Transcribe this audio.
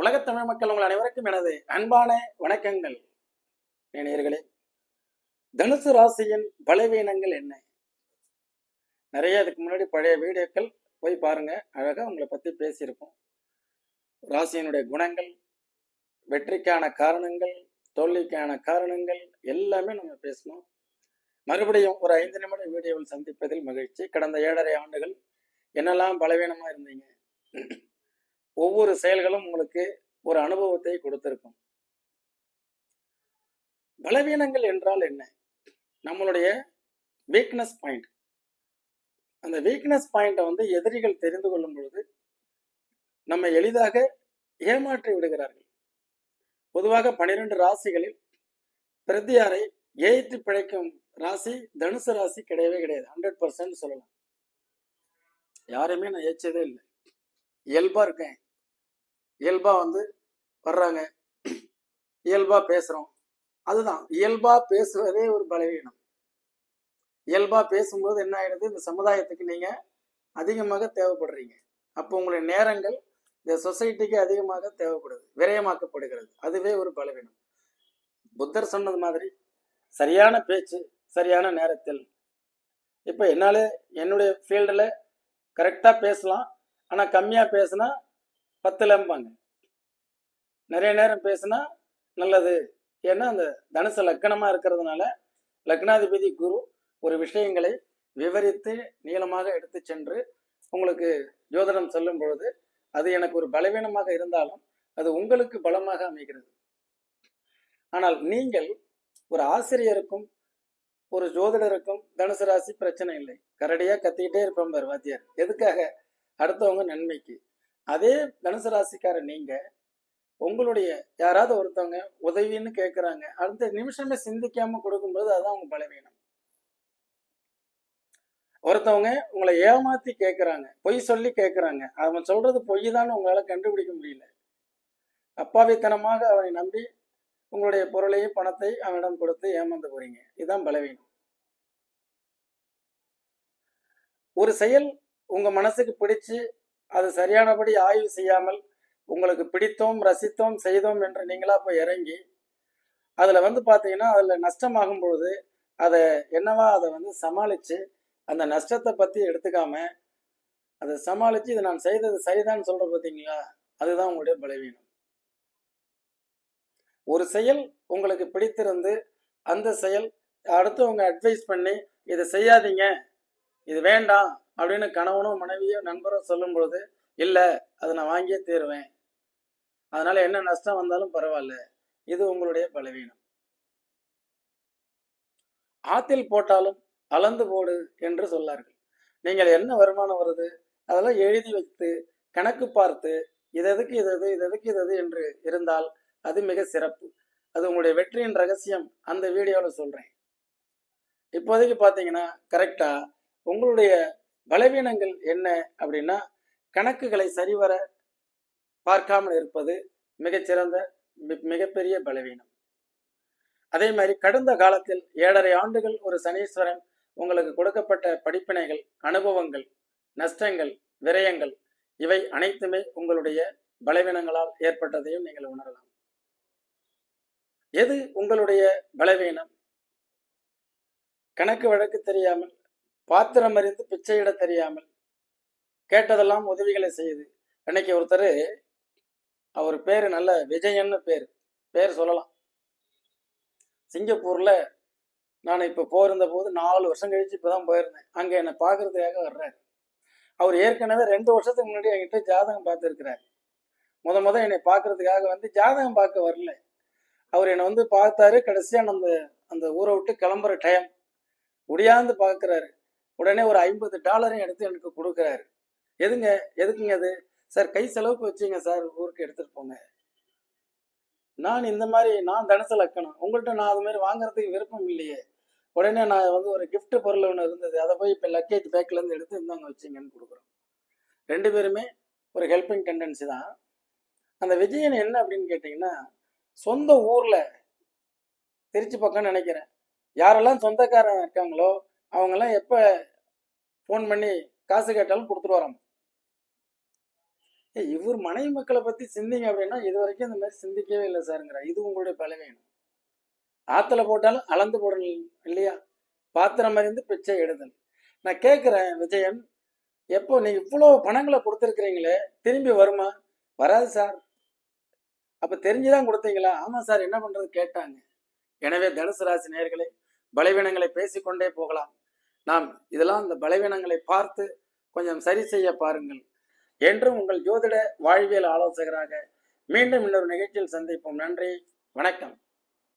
உலகத் தமிழ் மக்கள் உங்கள் அனைவருக்கும் எனது அன்பான வணக்கங்கள். நேயர்களே தனுசு ராசியின் பலவீனங்கள் என்ன? நிறைய இதுக்கு முன்னாடி பழைய வீடியோக்கள் போய் பாருங்க. அழகா உங்களை பத்தி பேசியிருப்போம். ராசியினுடைய குணங்கள் வெற்றிக்கான காரணங்கள் தோல்விக்கான காரணங்கள் எல்லாமே நம்ம பேசணும். மறுபடியும் ஒரு ஐந்து நிமிட வீடியோவில் சந்திப்பதில் மகிழ்ச்சி. கடந்த ஏழரை ஆண்டுகள் என்னெல்லாம் பலவீனமா இருந்தீங்க? ஒவ்வொரு செயல்களும் உங்களுக்கு ஒரு அனுபவத்தை கொடுத்திருக்கும். பலவீனங்கள் என்றால் என்ன? நம்மளுடைய வீக்னஸ் பாயிண்ட் அந்த வீக்னஸ் பாயிண்டை வந்து எதிரிகள் தெரிந்து கொள்ளும் பொழுது நம்ம எளிதாக ஏமாற்றி விடுகிறார்கள். பொதுவாக பனிரெண்டு ராசிகளில் பிரதியாரை ஏற்றி பிழைக்கும் ராசி தனுசு ராசி கிடையவே கிடையாது. ஹண்ட்ரட் பர்சன்ட் சொல்லலாம். யாரையுமே நான் ஏச்சதே இல்லை. இயல்பா இருக்கேன். இயல்பாக வந்து வர்றாங்க. இயல்பாக பேசுகிறோம் அதுதான். இயல்பாக பேசுவதே ஒரு பலவீனம். இயல்பாக பேசும்போது என்ன ஆயிடுது? இந்த சமுதாயத்துக்கு நீங்கள் அதிகமாக தேவைப்படுறீங்க. அப்போ உங்களுடைய நேரங்கள் இந்த சொசைட்டிக்கு அதிகமாக தேவைப்படுது. விரயமாக்கப்படுகிறது. அதுவே ஒரு பலவீனம். புத்தர் சொன்னது மாதிரி சரியான பேச்சு சரியான நேரத்தில். இப்போ என்னால் என்னுடைய ஃபீல்டில் கரெக்டாக பேசலாம். ஆனால் கம்மியாக பேசுனா பத்துலம்பாங்க. நிறைய நேரம் பேசுனா நல்லது. ஏன்னா அந்த தனுசு லக்கணமாக இருக்கிறதுனால லக்னாதிபதி குரு ஒரு விஷயங்களை விவரித்து நீளமாக எடுத்து சென்று உங்களுக்கு ஜோதிடம் சொல்லும் பொழுது அது எனக்கு ஒரு பலவீனமாக இருந்தாலும் அது உங்களுக்கு பலமாக அமைகிறது. ஆனால் நீங்கள் ஒரு ஆசிரியருக்கும் ஒரு ஜோதிடருக்கும் தனுசு ராசி பிரச்சனை இல்லை. கரடியாக கத்திக்கிட்டே இருப்பேன் வாத்தியார். எதுக்காக? அடுத்தவங்க நன்மைக்கு. அதே தனுசு ராசிக்கார நீங்க உங்களுடைய யாராவது ஒருத்தவங்க உதவின்னு கேட்குறாங்க அடுத்த நிமிஷமே சிந்திக்காம கொடுக்கும்போது அதுதான் உங்க பலவீனம். ஒருத்தவங்க உங்களை ஏமாத்தி கேட்குறாங்க பொய் சொல்லி கேட்குறாங்க அவன் சொல்றது பொய் தான் உங்களால கண்டுபிடிக்க முடியல. அப்பாவித்தனமாக அவனை நம்பி உங்களுடைய பொருளையும் பணத்தை அவனிடம் கொடுத்து ஏமாந்து போறீங்க. இதுதான் பலவீனம். ஒரு செயல் உங்க மனசுக்கு பிடிச்சு அது சரியானபடி ஆய்வு செய்யாமல் உங்களுக்கு பிடித்தோம் ரசித்தோம் செய்தோம் என்று நீங்களா போய் இறங்கி அதில் வந்து பார்த்தீங்கன்னா அதில் நஷ்டமாகும் பொழுது அதை என்னவா அதை வந்து சமாளித்து அந்த நஷ்டத்தை பற்றி எடுத்துக்காம அதை சமாளித்து இது நான் செய்தது சரிதான் சொல்கிற பார்த்தீங்களா அதுதான் உங்களுடைய பலவீனம். ஒரு செயல் உங்களுக்கு பிடித்திருந்து அந்த செயல் அடுத்தவங்க அட்வைஸ் பண்ணி இதை செய்யாதீங்க இது வேண்டாம் அப்படின்னு கணவனோ மனைவியோ நண்பரோ சொல்லும் பொழுது இல்லை அதை நான் வாங்கியே தீருவேன். அதனால என்ன நஷ்டம் வந்தாலும் பரவாயில்ல. இது உங்களுடைய பலவீனம். ஆத்தில் போட்டாலும் அளந்து போடு என்று சொல்லார்கள். நீங்கள் என்ன வருமானம் வருது? அதெல்லாம் எழுதி வைத்து கணக்கு பார்த்து இது எதுக்கு இது எது இது எதுக்கு இது எது? என்று இருந்தால் அது மிக சிறப்பு. அது உங்களுடைய வெற்றியின் ரகசியம். அந்த வீடியோவில் சொல்றேன். இப்போதைக்கு பார்த்தீங்கன்னா கரெக்டா உங்களுடைய பலவீனங்கள் என்ன அப்படின்னா கணக்குகளை சரிவர பார்க்காமல் இருப்பது மிகச்சிறந்த மிகப்பெரிய பலவீனம். அதே மாதிரி கடந்த காலத்தில் ஏழரை ஆண்டுகள் ஒரு சனீஸ்வரன் உங்களுக்கு கொடுக்கப்பட்ட படிப்பினைகள் அனுபவங்கள் நஷ்டங்கள் விரயங்கள் இவை அனைத்துமே உங்களுடைய பலவீனங்களால் ஏற்பட்டதையும் நீங்கள் உணரலாம். எது உங்களுடைய பலவீனம்? கணக்கு வழக்கு தெரியாமல் பாத்திரம் அறிந்து பிச்சையிட தெரியாமல் கேட்டதெல்லாம் உதவிகளை செய்யுது. அன்னைக்கு ஒருத்தர் அவர் பேர் நல்ல விஜயன்னு பேர் பேர் சொல்லலாம். சிங்கப்பூரில் நான் இப்போ போயிருந்த போது நாலு வருஷம் கழிச்சு இப்போ தான் போயிருந்தேன். அங்கே என்னை பார்க்கறதுக்காக வர்றாரு. அவர் ஏற்கனவே ரெண்டு வருஷத்துக்கு முன்னாடி என்கிட்ட ஜாதகம் பார்த்துருக்கிறார். முத முத என்னை பார்க்கறதுக்காக வந்து ஜாதகம் பார்க்க வரல. அவர் என்னை வந்து பார்த்தாரு. கடைசியாக அந்த அந்த ஊரை விட்டு கிளம்புற டைம் முடியாந்து பார்க்குறாரு உடனே ஒரு ஐம்பது டாலரையும் எடுத்து எனக்கு கொடுக்குறாரு. எதுங்க? எதுக்குங்க அது? சார் கை செலவுக்கு வச்சுங்க சார் ஊருக்கு எடுத்துட்டு போங்க. நான் இந்த மாதிரி நான் தனுசு லக்கணம். உங்கள்கிட்ட நான் அது மாதிரி வாங்குறதுக்கு விருப்பம் இல்லையே. உடனே நான் வந்து ஒரு கிஃப்ட் பொருள் ஒன்று இருந்தது. அதை போய் இப்போ லக்கேஜ் பேக்லேருந்து எடுத்து இந்தாங்க வச்சிங்கன்னு கொடுக்குறோம். ரெண்டு பேருமே ஒரு ஹெல்பிங் டெண்டன்சி தான். அந்த விஜயன் என்ன அப்படின்னு கேட்டிங்கன்னா சொந்த ஊரில் திருச்சி பக்கம் நினைக்கிறேன். யாரெல்லாம் சொந்தக்காரன் இருக்காங்களோ அவங்கெல்லாம் எப்போ ஃபோன் பண்ணி காசு கேட்டாலும் கொடுத்துட்டு வரோம். ஏய், இவர் மனைவி மக்களை பத்தி சிந்திங்க அப்படின்னா இது வரைக்கும் இந்த மாதிரி சிந்திக்கவே இல்லை சாருங்கிற. இது உங்களுடைய பலவீனம் ஆத்துல போட்டாலும் அளந்து போடணும் இல்லையா? பாத்திரம் அறிந்து பிச்சை எடுதல். நான் கேட்குறேன் விஜயன். எப்போ நீ இவ்வளோ பணங்களை கொடுத்துருக்குறீங்களே திரும்பி வருமா? வராது சார். அப்ப தெரிஞ்சுதான் கொடுத்தீங்களா? ஆமா சார் என்ன பண்றது? கேட்டாங்க. எனவே தனுசு ராசி நேயர்களே பலவீனங்களை பேசிக்கொண்டே போகலாம். நாம் இதெல்லாம் இந்த பலவீனங்களை பார்த்து கொஞ்சம் சரி செய்ய பாருங்கள். என்றும் உங்கள் ஜோதிட வாழ்வியல் ஆலோசகராக மீண்டும் இன்னொரு நிகழ்ச்சியில் சந்திப்போம். நன்றி. வணக்கம்.